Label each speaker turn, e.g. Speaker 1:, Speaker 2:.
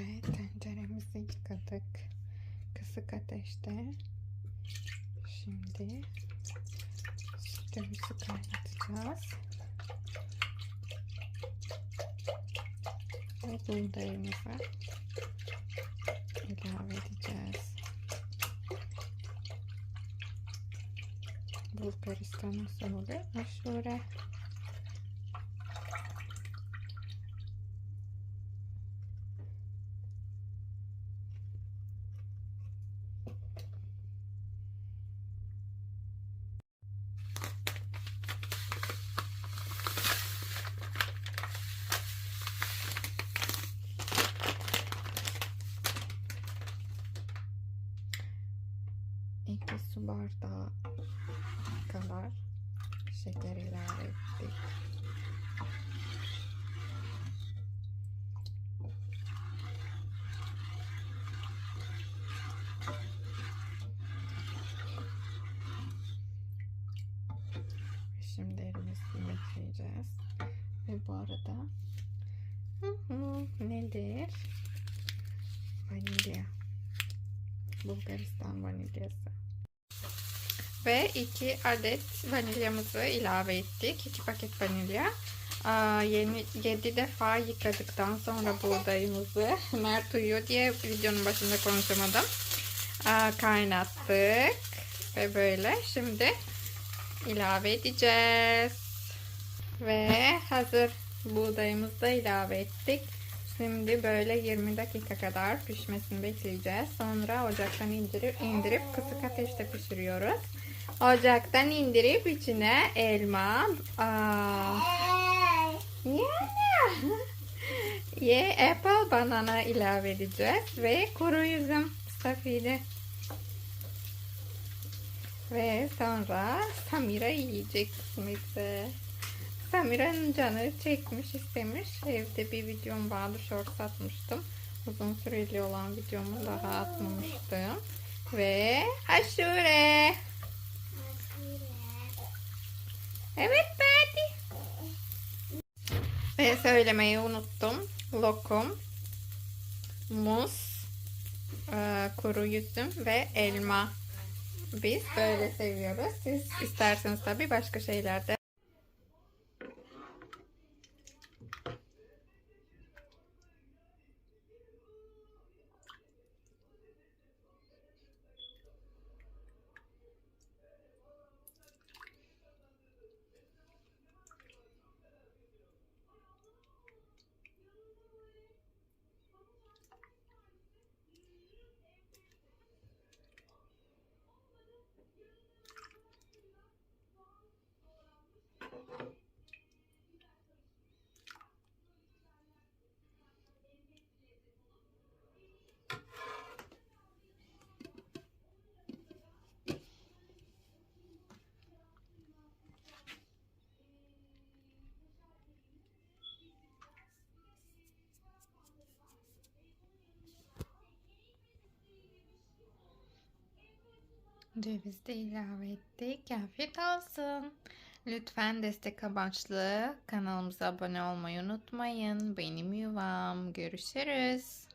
Speaker 1: Ve tenceremizi yıkadık. Kısık ateşte. Şimdi sütümüzü kaynatacağız. Ve buğdayımızı ilave edeceğiz. Bulgaristan usulü aşure. Su bardağı kadar şeker ilave ettik. Şimdi elimizle bekleyeceğiz. Ve bu arada hı hı, nedir? Vanilya. Bulgaristan vanilyası. Ve 2 adet vanilyamızı ilave ettik. 2 paket vanilya. Aa, yeni 7 defa yıkadıktan sonra buğdayımızı Mert uyuyor diye videonun başında konuşamadım. Aa, kaynattık. Ve böyle şimdi ilave edeceğiz. Ve hazır buğdayımızı da ilave ettik. Şimdi böyle 20 dakika kadar pişmesini bekleyeceğiz. Sonra ocaktan indirip indirip kısık ateşte pişiriyoruz. Ocaktan indirip içine elma, aa, yeah. ye apple banana ilave edeceğiz ve kuru üzüm stafili. Ve sonra Samira yiyecek kısmetse. Samira'nın canı çekmiş istemiş. Evde bir videom vardı short atmıştım. Uzun süreli olan videomu daha atmamıştım. Ve aşure. Evet Betty. Ve söylemeyi unuttum. Lokum, muz, e, kuru üzüm ve elma. Biz böyle seviyoruz. Siz isterseniz tabii başka şeyler de Ceviz de ilave ettik. Afiyet olsun. Lütfen destek amaçlı kanalımıza abone olmayı unutmayın. Benim yuvam. Görüşürüz.